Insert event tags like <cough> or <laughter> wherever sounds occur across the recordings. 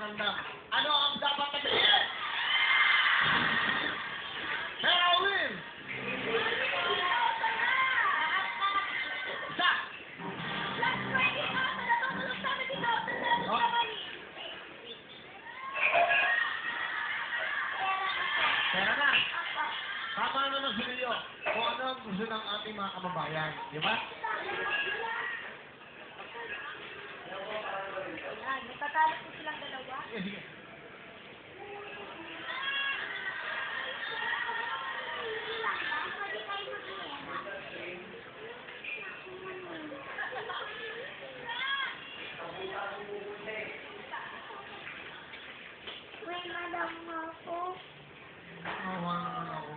maganda. Ano ang dapat sabihin? Heroin! Isa! Oh. Pera na. Tama na ng sirilyo kung ano ang gusto ng ating mga kababayan. Di ba? May madam ako. Ako.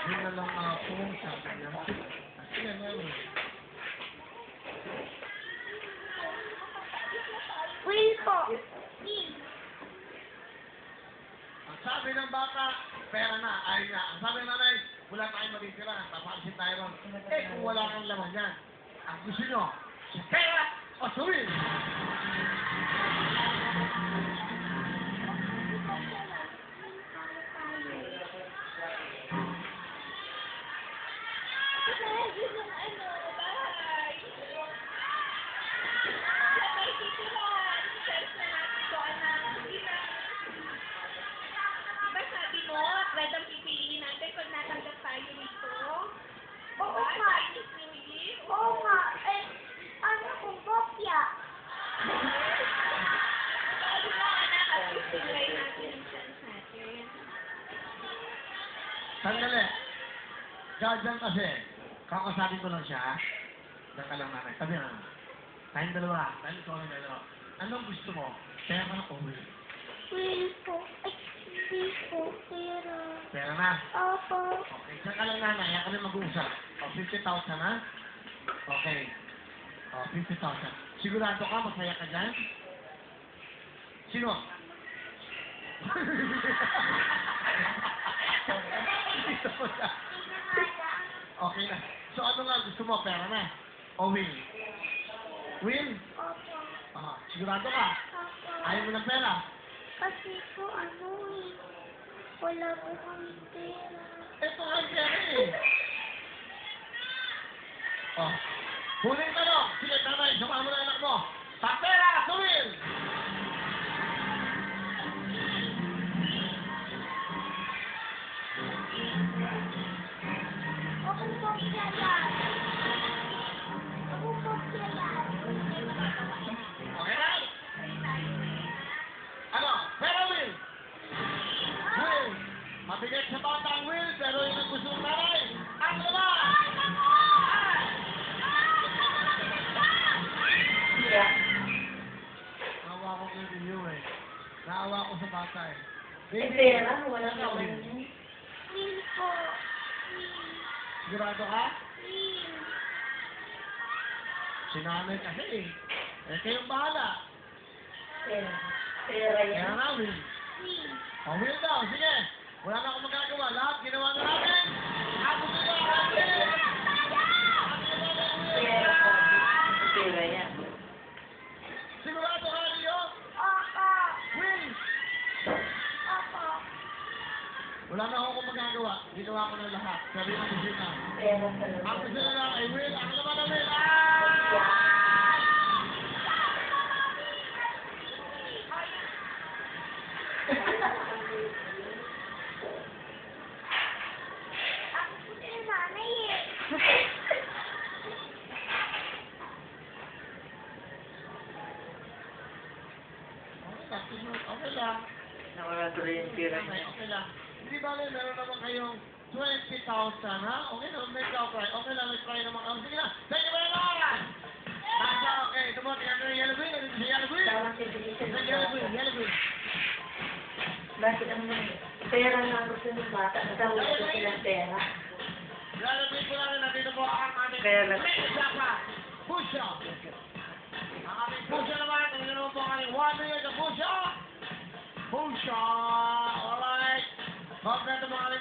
Hindi na lang ako. Sabi niya. Sige, meron. Will po. Ang sabi ng bata, pera na, ay na. Ang sabi ng nanay, wala tayong matitira. Papansin tayo ron. Eh, kung wala kang laman yan, ang gusto nyo, si pera o suwin. Diba sabi mo, red ang pipiliin natin pag natanggap tayo rito? Oo Diba? nga. Chinese New Year? Oo nga, eh, ano kung bopya? Sabi mo, anak, at tinry natin ang chance natin. Sandali. Diyan kasi, kakasabing ko lang siya. Diyan ka lang nanay. Sabi na, tayong dalawa, tayong dalawa. Anong gusto mo? Pera o will? Will Pera na. Opo. Okay, diyan ka lang nanay. Yan kami mag-uusap. O, 50,000 ha? Okay. O, 50,000. Sigurado ka, masaya ka dyan? Sino? <laughs> Okay na. So ano nga gusto mo? Pera na? O will? Will? Opo. Ah, sigurado ka? Opo. Ayaw mo ng pera? Kasi po, ano eh, wala po kami pera. Nga ang pera eh. Oh. Huling tanong. Sige, tanay. Samahan mo na anak mo. Sa pera, sa pera, wala ka ba? Will po. Sigurado ka? Si nanay kasi eh. Eh, kayong bahala. Pera. Pera Kaya yan. O, Will daw, sige. Wala na akong magagawa. Lahat ginawa na natin. Wala na akong magagawa. Ginawa ko na lahat. Sabi ng talaga. Ang gusto na lang ay Will. Ang naman na Will. Ah! Ako. <laughs> Okay lang. Nawala tuloy yung Okay, niya. okay lang. Hindi ba meron naman kayong 20,000, ha? Okay na, may try. Okay lang, may try naman. Sige na, thank you very much! Basta, okay, mo, tingnan yung yellow green. Ano yellow green? Yung yellow green, yellow green. Bakit ang pera nga gusto ng bata? Kasama gusto silang pera. Yellow green po namin, nandito po ang aming Pera. Mesapa Pusha. Ang aming pusha naman, tingnan naman po ang aming 1 million na pusha. Pusha! Alright. Kompleto mga